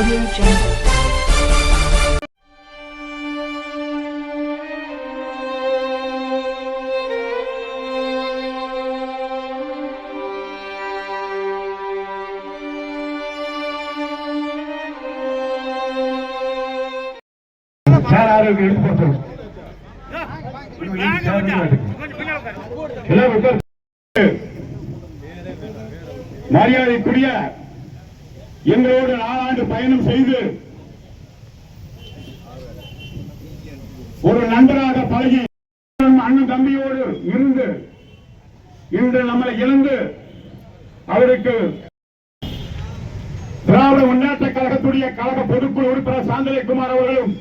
Audio Jungle. Sir மரியாதைக்குரிய எங்களோடு நாலாண்டு பயணம் செய்து ஒரு நண்பராக பழகி அண்ணன் தம்பியோடு இருந்து இன்று நம்மளை இழந்து அவருக்கு திராவிட முன்னேற்ற கழகத்துடைய கழக பொதுக்குழு உறுப்பினர் சாந்தலை குமார் அவர்களும்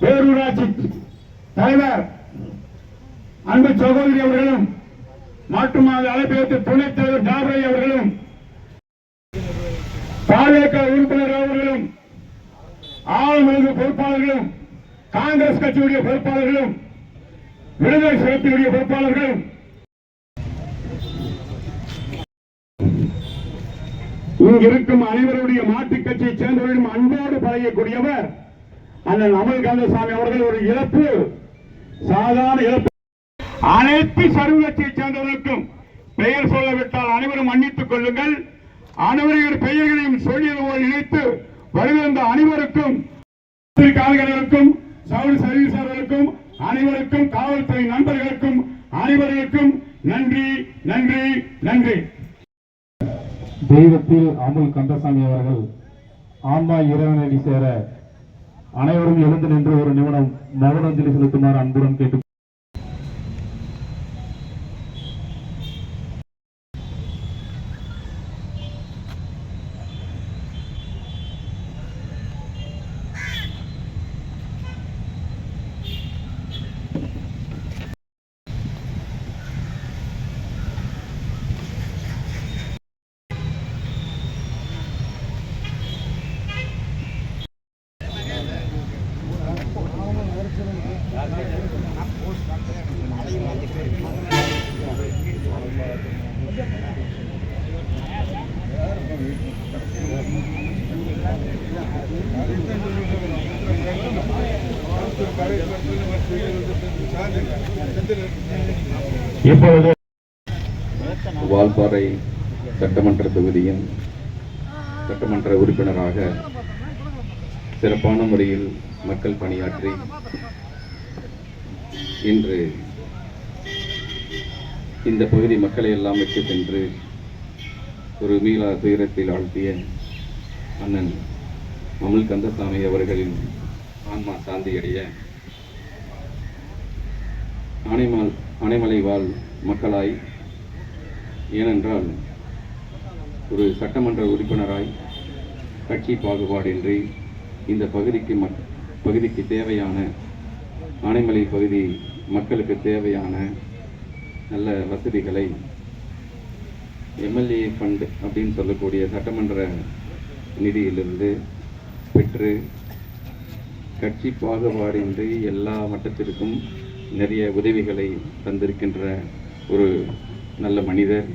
பேரூராட்சி தலைவர் அன்பு சகோதரி அவர்களும் மாட்டுமாத அழைப்பு துணைத் தலைவர் ஜாபரை அவர்களும் பாஜக உறுப்பினர் அவர்களும் ஆளுநர் பொறுப்பாளர்களும் காங்கிரஸ் கட்சியுடைய பொறுப்பாளர்களும் விடுதலை சிறப்பினுடைய பொறுப்பாளர்களும். இங்கிருக்கும் அனைவருடைய மாற்றுக் கட்சியை சேர்ந்தவர்களும் அன்போடு பழகக்கூடியவர் அண்ணன் அமல் கந்தசாமி அவர்கள் ஒரு இழப்பு சாதாரண இழப்பு. அனைத்து சர்வகட்சியை சேர்ந்தவர்களுக்கும் பெயர் சொல்லவிட்டால் அனைவரும் மன்னித்துக் கொள்ளுங்கள். அனைவரையும் பெயர்களையும் சொல்லியது போல் நினைத்து வருகின்ற அனைவருக்கும் காவலர்களுக்கும் சவுல் சர்வீசர்களுக்கும் அனைவருக்கும் காவல்துறை நண்பர்களுக்கும் அனைவருக்கும் நன்றி நன்றி நன்றி. தெய்வத்தில் அமுல் கந்தசாமி அவர்கள் ஆன்மா இறைவனடி சேர அனைவரும் எழுந்து நின்று ஒரு நிமிடம் மௌனஞ்சலி செலுத்துமாறு அன்புடன் கேட்டு இப்பொழுது வால்பாறை சட்டமன்ற தொகுதியின் சட்டமன்ற உறுப்பினராக சிறப்பான முறையில் மக்கள் பணியாற்றி இன்று இந்த பகுதி மக்களை எல்லாம் விட்டு சென்று ஒரு மீளா துயரத்தில் ஆழ்த்திய அண்ணன் அமுல் கந்தசாமி அவர்களின் ஆன்மா சாந்தியடைய ஆனைமால் ஆனைமலை வாழ் மக்களாய் ஏனென்றால் ஒரு சட்டமன்ற உறுப்பினராய் கட்சி பாகுபாடின்றி இந்த பகுதிக்கு மக் பகுதிக்கு தேவையான ஆனைமலை பகுதி மக்களுக்கு தேவையான நல்ல வசதிகளை எம்எல்ஏ ஃபண்ட் அப்படின்னு சொல்லக்கூடிய சட்டமன்ற நிதியிலிருந்து பெற்று கட்சி பாகுபாடின்றி எல்லா மட்டத்திற்கும் நிறைய உதவிகளை தந்திருக்கின்ற ஒரு நல்ல மனிதர்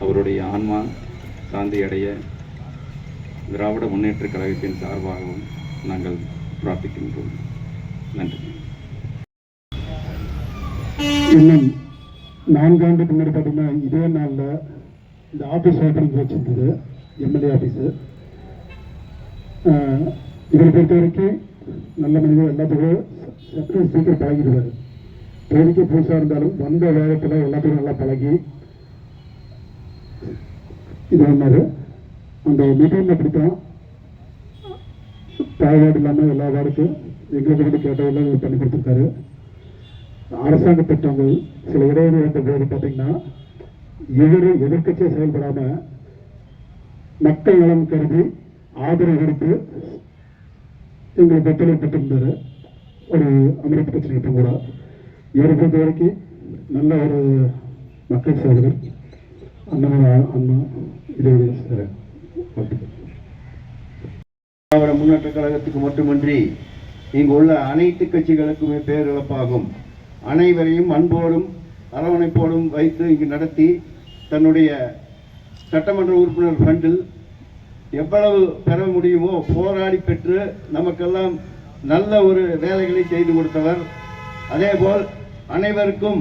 அவருடைய ஆன்மா சாந்தி அடைய திராவிட முன்னேற்ற கழகத்தின் சார்பாகவும் நாங்கள் பிரார்த்திக்கின்றோம். நன்றி. இன்னும் நான்காண்டு முன்னாடி பார்த்தீங்கன்னா இதே நாளில் இந்த ஆஃபீஸ் ஓப்பனிங் வச்சிருந்தது எம்எல்ஏ ஆஃபீஸு இவரை பொறுத்த வரைக்கும் நல்ல மனிதர் எல்லாத்துக்கும் சற்று சீக்கிரம் பழகிடுவார். தொழிலுக்கு புதுசாக இருந்தாலும் வந்த வேகத்தில் எல்லாத்தையும் நல்லா பழகி இது பண்ணார். அந்த மீட்டிங்கில் அப்படித்தான் தாய்வாடு இல்லாமல் எல்லா வேலைக்கும் எங்களுக்கு வந்து கேட்டதெல்லாம் இவர் பண்ணி கொடுத்துருக்காரு. அரசாங்க திட்டங்கள் சில இடைவெளி வந்த போது பார்த்தீங்கன்னா இவர் எதிர்கட்சியை செயல்படாம மக்கள் நலம் கருதி ஆதரவு கொடுத்து எங்களுக்கு ஒத்துழைப்பு ஒரு அமைப்பு பிரச்சனை கூட. இவரை பொறுத்த வரைக்கும் நல்ல ஒரு மக்கள் சேவகர் அண்ணன் அண்ணா இது சார் திராவிட முன்னேற்ற கழகத்துக்கு மட்டுமின்றி இங்கு உள்ள அனைத்து கட்சிகளுக்குமே பேரிழப்பாகும். அனைவரையும் அன்போடும் அரவணைப்போடும் வைத்து இங்கு நடத்தி தன்னுடைய சட்டமன்ற உறுப்பினர் ஃபண்டில் எவ்வளவு பெற முடியுமோ போராடி பெற்று நமக்கெல்லாம் நல்ல ஒரு வேலைகளை செய்து கொடுத்தவர். அதேபோல் அனைவருக்கும்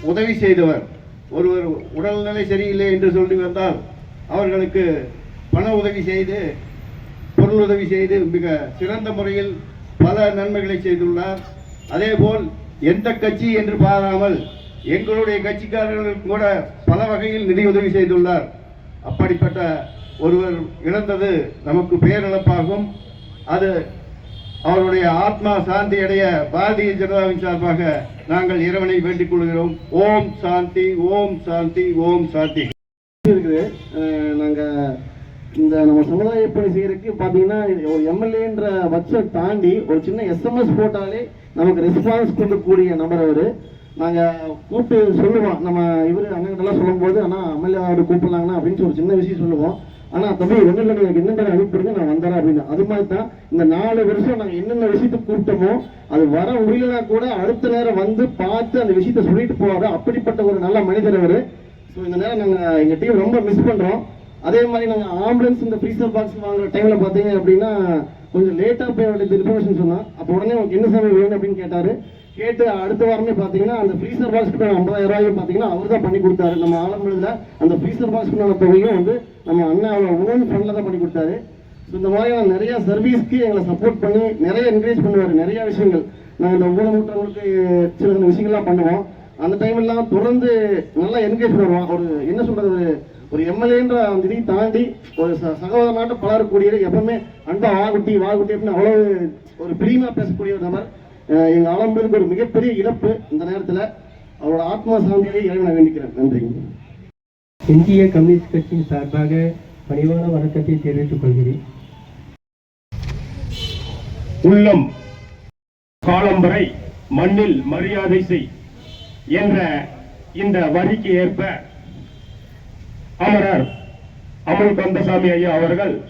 உதவி செய்தவர். ஒருவர் உடல்நிலை சரியில்லை என்று சொல்லி வந்தால் அவர்களுக்கு பண உதவி செய்து பொருள் உதவி செய்து மிக சிறந்த முறையில் பல நன்மைகளை செய்துள்ளார். அதேபோல் எந்த கட்சி என்று பாராமல் எங்களுடைய கட்சிக்காரர்களுக்கு கூட பல வகையில் நிதியுதவி செய்துள்ளார். அப்படிப்பட்ட ஒருவர் இழந்தது நமக்கு பேரிழப்பாகும். அது அவருடைய ஆத்மா சாந்தி அடைய பாரதிய ஜனதாவின் சார்பாக நாங்கள் இறைவனை வேண்டிக் கொள்கிறோம். ஓம் சாந்தி ஓம் சாந்தி ஓம் சாந்தி. இருக்குது. நாங்கள் இந்த நம்ம சமுதாய பணி செய்யறதுக்கு பார்த்தீங்கன்னா ஒரு எம்எல்ஏன்ற வச்ச தாண்டி ஒரு சின்ன எஸ்எம்எஸ் போட்டாலே நமக்கு ரெஸ்பான்ஸ் கொடுக்கக்கூடிய நபர் அவர். நாங்கள் கூப்பிட்டு சொல்லுவோம். நம்ம இவரு அண்ணன் சொல்லும்போது ஆனால் எம்எல்ஏ அவர் கூப்பிடலாங்கண்ணா அப்படின்னு சொல்லி ஒரு சின்ன விஷயம் சொல்லுவோம். ஆனா தம்பி ஒண்ணு இல்லை எனக்கு என்னென்ன அனுப்பிடுங்க நான் வந்தேன் அப்படின்னு. அது மாதிரி தான் இந்த நாலு வருஷம் நாங்க என்னென்ன விஷயத்துக்கு கூப்பிட்டோமோ அது வர முடியலனா கூட அடுத்த நேரம் வந்து பார்த்து அந்த விஷயத்த சொல்லிட்டு போவாரு அப்படிப்பட்ட ஒரு நல்ல மனிதர் அவரு. ஸோ இந்த நேரம் நாங்கள் எங்க டீம் ரொம்ப மிஸ் பண்ணுறோம் அதே மாதிரி நாங்கள் ஆம்புலன்ஸ் இந்த ஃப்ரீசர் பாக்ஸ் வாங்குற டைமில் பார்த்தீங்க அப்படின்னா கொஞ்சம் லேட்டாக போய் அவர்கிட்ட இன்ஃபர்மேஷன் சொன்னான். அப்போ உடனே உங்களுக்கு என்ன சமயம் வேணும்? அப்படின்னு கேட்டார். கேட்டு அடுத்த வாரமே பார்த்தீங்கன்னா அந்த ஃப்ரீசர் பாக்ஸ்க்கு ஐம்பதாயிரம் ரூபாயும் பார்த்தீங்கன்னா அவர் தான் பண்ணி கொடுத்தாரு. நம்ம ஆலம்புல அந்த ஃப்ரீசர் பாக்ஸ்க்குள்ள தொகையும் வந்து நம்ம அண்ணா ஓன் ஃபண்டில் தான் பண்ணி கொடுத்தாரு. ஸோ இந்த மாதிரியான நிறைய சர்வீஸ்க்கு எங்களை சப்போர்ட் பண்ணி நிறைய என்கரேஜ் பண்ணுவார். நிறைய விஷயங்கள். நாங்கள் இந்த ஊனமுற்றவங்களுக்கு சில சில விஷயங்கள்லாம் பண்ணுவோம். அந்த டைம்லாம் தொடர்ந்து நல்லா என்கரேஜ் பண்ணுவோம். ஒரு என்ன சொல்கிறது ஒரு ஒரு எம்எல்ஏன்ற அந்த இதையும் தாண்டி ஒரு ச- சகோதரனாட்ட பலரக்கூடிய எப்பவுமே அன்பா வாகுட்டி வாகுட்டி அப்படின்னு அவ்வளோ ஒரு பிரியமா பேசக்கூடிய ஒரு நபர் அஹ் எங்க ஆலம்பூருக்கு ஒரு மிகப்பெரிய இழப்பு இந்த நேரத்துல அவரோட ஆத்மா சாந்தியை இறைவனை வேண்டிக்கிறேன். நன்றி. இந்திய கம்யூனிஸ்ட் கட்சியின் சார்பாக பணிவான வணக்கத்தை தெரிவித்துக் கொள்கிறேன். உள்ளம் காலம் வரை மண்ணில் மரியாதை செய் என்ற இந்த வரிக்கு ஏற்ப அமரர் அமுல் கந்தசாமி ஐயா அவர்கள்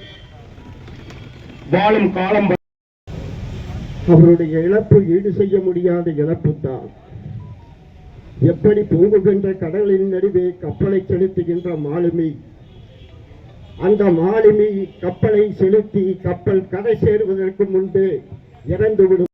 வாழும் காலம் வரை அவருடைய இழப்பு ஈடு செய்ய முடியாத இழப்பு தான் எப்படி பொங்குகின்ற கடலின் நடுவே கப்பலை செலுத்துகின்ற மாலுமி? அந்த மாலுமி கப்பலை செலுத்தி கப்பல் கரை சேருவதற்கு முன்பே இறந்துவிடும்.